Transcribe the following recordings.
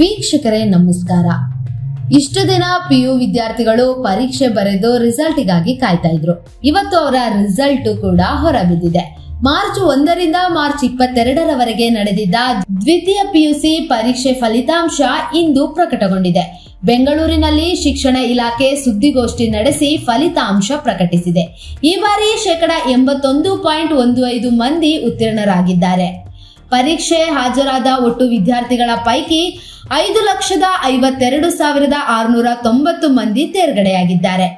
ವೀಕ್ಷಕರೇ, ನಮಸ್ಕಾರ. ಇಷ್ಟು ದಿನ ಪಿ ಯು ವಿದ್ಯಾರ್ಥಿಗಳು ಪರೀಕ್ಷೆ ಬರೆದು ರಿಸಲ್ಟ್ಗಾಗಿ ಕಾಯ್ತಾ ಇದ್ರು. ಇವತ್ತು ಅವರ ರಿಸಲ್ಟ್ ಕೂಡ ಹೊರಬಿದ್ದಿದೆ. ಮಾರ್ಚ್ ಒಂದರಿಂದ ಮಾರ್ಚ್ ಇಪ್ಪತ್ತೆರಡರವರೆಗೆ ನಡೆದಿದ್ದ ದ್ವಿತೀಯ ಪಿಯುಸಿ ಪರೀಕ್ಷೆ ಫಲಿತಾಂಶ ಇಂದು ಪ್ರಕಟಗೊಂಡಿದೆ. ಬೆಂಗಳೂರಿನಲ್ಲಿ ಶಿಕ್ಷಣ ಇಲಾಖೆ ಸುದ್ದಿಗೋಷ್ಠಿ ನಡೆಸಿ ಫಲಿತಾಂಶ ಪ್ರಕಟಿಸಿದೆ. ಈ ಬಾರಿ ಶೇಕಡ ಎಂಬತ್ತೊಂದು ಪಾಯಿಂಟ್ ಒಂದು ಐದು ಮಂದಿ ಉತ್ತೀರ್ಣರಾಗಿದ್ದಾರೆ. ಪರೀಕ್ಷೆ ಹಾಜರಾದ ಒಟ್ಟು ವಿದ್ಯಾರ್ಥಿಗಳ ಪೈಕಿ ಐದು ಲಕ್ಷದ ಐವತ್ತೆರಡು ಸಾವಿರದ ಆರುನೂರ ತೊಂಬತ್ತು ಮಂದಿ ತೇರ್ಗಡೆಯಾಗಿದ್ದಾರೆ.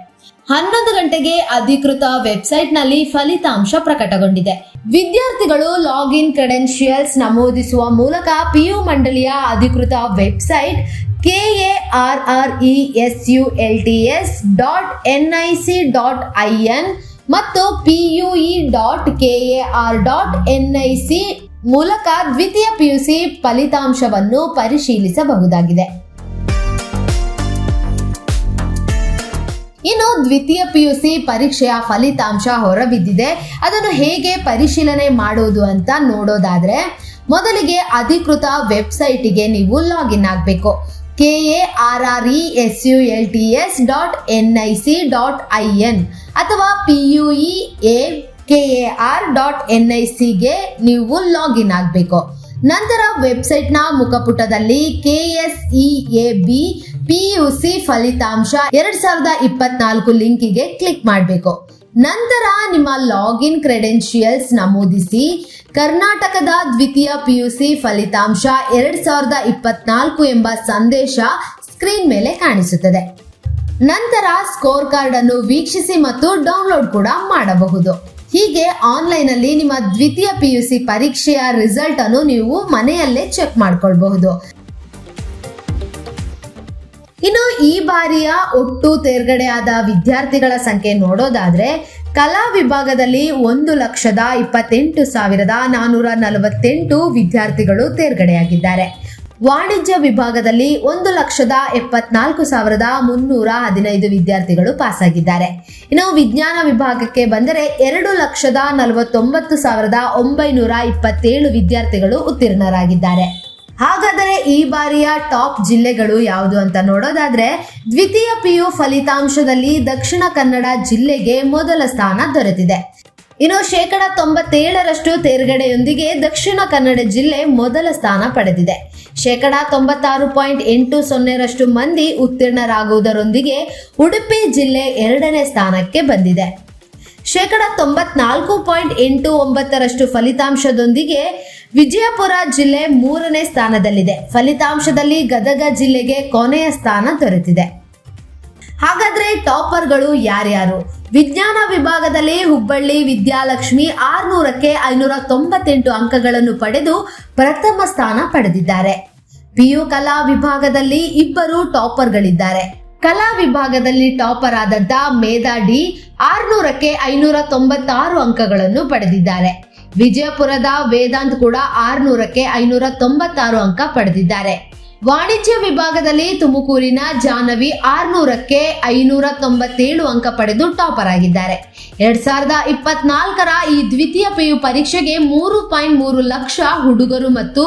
ಹನ್ನೊಂದು ಗಂಟೆಗೆ ಅಧಿಕೃತ ವೆಬ್ಸೈಟ್ನಲ್ಲಿ ಫಲಿತಾಂಶ ಪ್ರಕಟಗೊಂಡಿದೆ. ವಿದ್ಯಾರ್ಥಿಗಳು ಲಾಗಿನ್ ಕ್ರೆಡೆನ್ಶಿಯಲ್ಸ್ ನಮೂದಿಸುವ ಮೂಲಕ ಪಿಯು ಮಂಡಳಿಯ ಅಧಿಕೃತ website K R R E S U L T S dot N I C dot I N ಮತ್ತು P U E dot K A R dot N I C ಮೂಲಕ ದ್ವಿತೀಯ ಪಿಯುಸಿ ಫಲಿತಾಂಶವನ್ನು ಪರಿಶೀಲಿಸಬಹುದಾಗಿದೆ. ಇನ್ನು ದ್ವಿತೀಯ ಪಿಯುಸಿ ಪರೀಕ್ಷೆಯ ಫಲಿತಾಂಶ ಹೊರಬಿದ್ದಿದೆ. ಅದನ್ನು ಹೇಗೆ ಪರಿಶೀಲನೆ ಮಾಡುವುದು ಅಂತ ನೋಡೋದಾದ್ರೆ, ಮೊದಲಿಗೆ ಅಧಿಕೃತ ವೆಬ್ಸೈಟಿಗೆ ನೀವು ಲಾಗಿನ್ ಆಗಬೇಕು. K A R R E S U L T S dot N I C dot I N ಅಥವಾ P U E A K A R dot N I ಸಿಗೆ ನೀವು ಲಾಗಿನ್ ಆಗಬೇಕು. ನಂತರ ವೆಬ್ಸೈಟ್ನ ಮುಖಪುಟದಲ್ಲಿ K S E A B P U C ಫಲಿತಾಂಶ ಎರಡ್ ಸಾವಿರದ ಇಪ್ಪತ್ನಾಲ್ಕು ಲಿಂಕಿಗೆ ಕ್ಲಿಕ್ ಮಾಡಬೇಕು. ನಂತರ ನಿಮ್ಮ ಲಾಗಿನ್ ಕ್ರೆಡೆನ್ಶಿಯಲ್ಸ್ ನಮೂದಿಸಿ. ಕರ್ನಾಟಕದ ದ್ವಿತೀಯ ಪಿಯುಸಿ ಫಲಿತಾಂಶ ಎರಡ್ ಸಾವಿರದ ಇಪ್ಪತ್ನಾಲ್ಕು ಎಂಬ ಸಂದೇಶ ಸ್ಕ್ರೀನ್ ಮೇಲೆ ಕಾಣಿಸುತ್ತದೆ. ನಂತರ ಸ್ಕೋರ್ ಕಾರ್ಡ್ ಅನ್ನು ವೀಕ್ಷಿಸಿ ಮತ್ತು ಡೌನ್ಲೋಡ್ ಕೂಡ ಮಾಡಬಹುದು. ಹೀಗೆ ಆನ್ಲೈನ್ ಅಲ್ಲಿ ನಿಮ್ಮ ದ್ವಿತೀಯ ಪಿ ಯು ಸಿ ಪರೀಕ್ಷೆಯ ರಿಸಲ್ಟ್ ಅನ್ನು ನೀವು ಮನೆಯಲ್ಲೇ ಚೆಕ್ ಮಾಡ್ಕೊಳ್ಬಹುದು. ಇನ್ನು ಈ ಬಾರಿಯ ಒಟ್ಟು ತೇರ್ಗಡೆಯಾದ ವಿದ್ಯಾರ್ಥಿಗಳ ಸಂಖ್ಯೆ ನೋಡೋದಾದ್ರೆ, ಕಲಾ ವಿಭಾಗದಲ್ಲಿ ಒಂದು ಲಕ್ಷದ ಇಪ್ಪತ್ತೆಂಟು ಸಾವಿರದ ನಾನೂರ ನಲವತ್ತೆಂಟು ವಿದ್ಯಾರ್ಥಿಗಳು ತೇರ್ಗಡೆಯಾಗಿದ್ದಾರೆ. ವಾಣಿಜ್ಯ ವಿಭಾಗದಲ್ಲಿ ಒಂದು ಲಕ್ಷದ ಎಪ್ಪತ್ನಾಲ್ಕು ಸಾವಿರದ ಮುನ್ನೂರ ಹದಿನೈದು ವಿದ್ಯಾರ್ಥಿಗಳು ಪಾಸಾಗಿದ್ದಾರೆ. ಇನ್ನು ವಿಜ್ಞಾನ ವಿಭಾಗಕ್ಕೆ ಬಂದರೆ ಎರಡು ಲಕ್ಷದ ನಲವತ್ತೊಂಬತ್ತು ಸಾವಿರದ ಒಂಬೈನೂರ ಇಪ್ಪತ್ತೇಳು ವಿದ್ಯಾರ್ಥಿಗಳು ಉತ್ತೀರ್ಣರಾಗಿದ್ದಾರೆ. ಹಾಗಾದರೆ ಈ ಬಾರಿಯ ಟಾಪ್ ಜಿಲ್ಲೆಗಳು ಯಾವುದು ಅಂತ ನೋಡೋದಾದ್ರೆ, ದ್ವಿತೀಯ ಪಿಯು ಫಲಿತಾಂಶದಲ್ಲಿ ದಕ್ಷಿಣ ಕನ್ನಡ ಜಿಲ್ಲೆಗೆ ಮೊದಲ ಸ್ಥಾನ ದೊರೆತಿದೆ. ಇನ್ನು ಶೇಕಡ ತೊಂಬತ್ತೇಳರಷ್ಟು ತೇರ್ಗಡೆಯೊಂದಿಗೆ ದಕ್ಷಿಣ ಕನ್ನಡ ಜಿಲ್ಲೆ ಮೊದಲ ಸ್ಥಾನ ಪಡೆದಿದೆ. ಶೇಕಡ ತೊಂಬತ್ತಾರು ಪಾಯಿಂಟ್ ಎಂಟು ಸೊನ್ನೆರಷ್ಟು ಮಂದಿ ಉತ್ತೀರ್ಣರಾಗುವುದರೊಂದಿಗೆ ಉಡುಪಿ ಜಿಲ್ಲೆ ಎರಡನೇ ಸ್ಥಾನಕ್ಕೆ ಬಂದಿದೆ. ಶೇಕಡ ತೊಂಬತ್ನಾಲ್ಕು ಪಾಯಿಂಟ್ ಎಂಟು ಒಂಬತ್ತರಷ್ಟು ಫಲಿತಾಂಶದೊಂದಿಗೆ ವಿಜಯಪುರ ಜಿಲ್ಲೆ ಮೂರನೇ ಸ್ಥಾನದಲ್ಲಿದೆ. ಫಲಿತಾಂಶದಲ್ಲಿ ಗದಗ ಜಿಲ್ಲೆಗೆ ಕೊನೆಯ ಸ್ಥಾನ ದೊರೆತಿದೆ. ಹಾಗಾದ್ರೆ ಟಾಪರ್ಗಳು ಯಾರ್ಯಾರು? ವಿಜ್ಞಾನ ವಿಭಾಗದಲ್ಲಿ ಹುಬ್ಬಳ್ಳಿ ವಿದ್ಯಾಲಕ್ಷ್ಮಿ ಆರ್ನೂರಕ್ಕೆ ಐನೂರ ತೊಂಬತ್ತೆಂಟು ಅಂಕಗಳನ್ನು ಪಡೆದು ಪ್ರಥಮ ಸ್ಥಾನ ಪಡೆದಿದ್ದಾರೆ. ಪಿಯು ಕಲಾ ವಿಭಾಗದಲ್ಲಿ ಇಬ್ಬರು ಟಾಪರ್ಗಳಿದ್ದಾರೆ. ಕಲಾ ವಿಭಾಗದಲ್ಲಿ ಟಾಪರ್ ಆದಂತ ಮೇಧಾ ಡಿ ಆರ್ನೂರಕ್ಕೆ ಐನೂರ ತೊಂಬತ್ತಾರು ಅಂಕಗಳನ್ನು ಪಡೆದಿದ್ದಾರೆ. ವಿಜಯಪುರದ ವೇದಾಂತ್ ಕೂಡ ಆರ್ನೂರಕ್ಕೆ ಐನೂರ ತೊಂಬತ್ತಾರು ಅಂಕ ಪಡೆದಿದ್ದಾರೆ. ವಾಣಿಜ್ಯ ವಿಭಾಗದಲ್ಲಿ ತುಮಕೂರಿನ ಜಾಹ್ನವಿ ಆರ್ನೂರಕ್ಕೆ ಐನೂರ ತೊಂಬತ್ತೇಳು ಅಂಕ ಪಡೆದು ಟಾಪರ್ ಆಗಿದ್ದಾರೆ ಎರಡ್ ಸಾವಿರದ ಇಪ್ಪತ್ನಾಲ್ಕರ ಈ ದ್ವಿತೀಯ ಪಿಯು ಪರೀಕ್ಷೆಗೆ ಮೂರು ಪಾಯಿಂಟ್ ಮೂರು ಲಕ್ಷ ಹುಡುಗರು ಮತ್ತು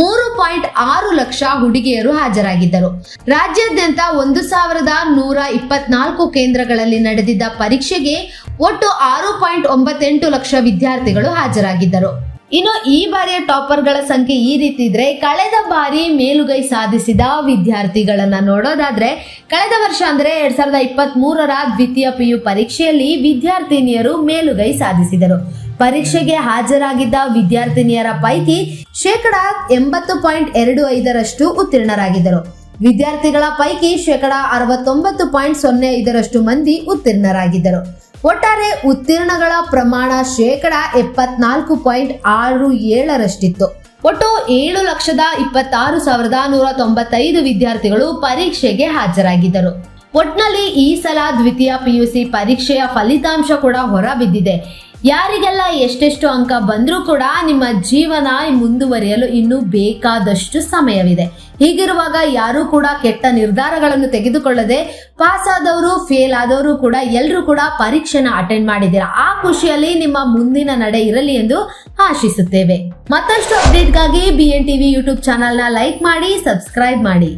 ಮೂರು ಪಾಯಿಂಟ್ ಆರು ಲಕ್ಷ ಹುಡುಗಿಯರು ಹಾಜರಾಗಿದ್ದರು. ರಾಜ್ಯಾದ್ಯಂತ ಒಂದು ಸಾವಿರದ ನೂರ ಇಪ್ಪತ್ನಾಲ್ಕು ಕೇಂದ್ರಗಳಲ್ಲಿ ನಡೆದಿದ್ದ ಪರೀಕ್ಷೆಗೆ ಒಟ್ಟು ಆರು ಪಾಯಿಂಟ್ ಒಂಬತ್ತೆಂಟು ಲಕ್ಷ ವಿದ್ಯಾರ್ಥಿಗಳು ಹಾಜರಾಗಿದ್ದರು. ಇನ್ನು ಈ ಬಾರಿಯ ಟಾಪರ್ಗಳ ಸಂಖ್ಯೆ ಈ ರೀತಿ ಇದ್ರೆ ಕಳೆದ ಬಾರಿ ಮೇಲುಗೈ ಸಾಧಿಸಿದ ವಿದ್ಯಾರ್ಥಿಗಳನ್ನ ನೋಡೋದಾದ್ರೆ ಕಳೆದ ವರ್ಷ ಅಂದ್ರೆ ಎರಡ್ ಸಾವಿರದ ಇಪ್ಪತ್ತ್ ಮೂರರ ದ್ವಿತೀಯ ಪಿಯು ಪರೀಕ್ಷೆಯಲ್ಲಿ ವಿದ್ಯಾರ್ಥಿನಿಯರು ಮೇಲುಗೈ ಸಾಧಿಸಿದರು. ಪರೀಕ್ಷೆಗೆ ಹಾಜರಾಗಿದ್ದ ವಿದ್ಯಾರ್ಥಿನಿಯರ ಪೈಕಿ ಶೇಕಡ ಎಂಬತ್ತು ಪಾಯಿಂಟ್ ಎರಡು ಐದರಷ್ಟು ಉತ್ತೀರ್ಣರಾಗಿದ್ದರು. ವಿದ್ಯಾರ್ಥಿಗಳ ಪೈಕಿ ಶೇಕಡ ಅರವತ್ತೊಂಬತ್ತು ಪಾಯಿಂಟ್ ಸೊನ್ನೆ ಐದರಷ್ಟು ಮಂದಿ ಉತ್ತೀರ್ಣರಾಗಿದ್ದರು. ಒಟ್ಟಾರೆ ಉತ್ತೀರ್ಣಗಳ ಪ್ರಮಾಣ ಶೇಕಡ ಎಪ್ಪತ್ನಾಲ್ಕು ಪಾಯಿಂಟ್ ಆರು ಏಳರಷ್ಟಿತ್ತು. ಒಟ್ಟು ಏಳು ಲಕ್ಷದ ಇಪ್ಪತ್ತಾರು ಸಾವಿರದ ನೂರ ತೊಂಬತ್ತೈದು ವಿದ್ಯಾರ್ಥಿಗಳು ಪರೀಕ್ಷೆಗೆ ಹಾಜರಾಗಿದ್ದರು. ಒಟ್ನಲ್ಲಿ ಈ ಸಲ ದ್ವಿತೀಯ ಪಿಯುಸಿ ಪರೀಕ್ಷೆಯ ಫಲಿತಾಂಶ ಕೂಡ ಹೊರಬಿದ್ದಿದೆ. ಯಾರಿಗೆಲ್ಲ ಎಷ್ಟೆಷ್ಟು ಅಂಕ ಬಂದರೂ ಕೂಡ ನಿಮ್ಮ ಜೀವನ ಮುಂದುವರಿಯಲು ಇನ್ನೂ ಬೇಕಾದಷ್ಟು ಸಮಯವಿದೆ. ಹೀಗಿರುವಾಗ ಯಾರೂ ಕೂಡ ಕೆಟ್ಟ ನಿರ್ಧಾರಗಳನ್ನು ತೆಗೆದುಕೊಳ್ಳದೆ ಪಾಸ್ ಆದವರು ಫೇಲ್ ಆದವರು ಕೂಡ ಎಲ್ಲರೂ ಕೂಡ ಪರೀಕ್ಷೆನ ಅಟೆಂಡ್ ಮಾಡಿದ್ದೀರಾ? ಆ ಖುಷಿಯಲ್ಲಿ ನಿಮ್ಮ ಮುಂದಿನ ನಡೆ ಇರಲಿ ಎಂದು ಆಶಿಸುತ್ತೇವೆ. ಮತ್ತಷ್ಟು ಅಪ್ಡೇಟ್ಗಾಗಿ ಬಿ ಎನ್ ಟಿವಿ ಯೂಟ್ಯೂಬ್ ಚಾನಲ್ನ ಲೈಕ್ ಮಾಡಿ, ಸಬ್ಸ್ಕ್ರೈಬ್ ಮಾಡಿ.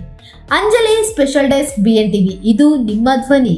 Anjali special desk B N TV ಇದು ನಿಮ್ಮ ಧ್ವನಿ.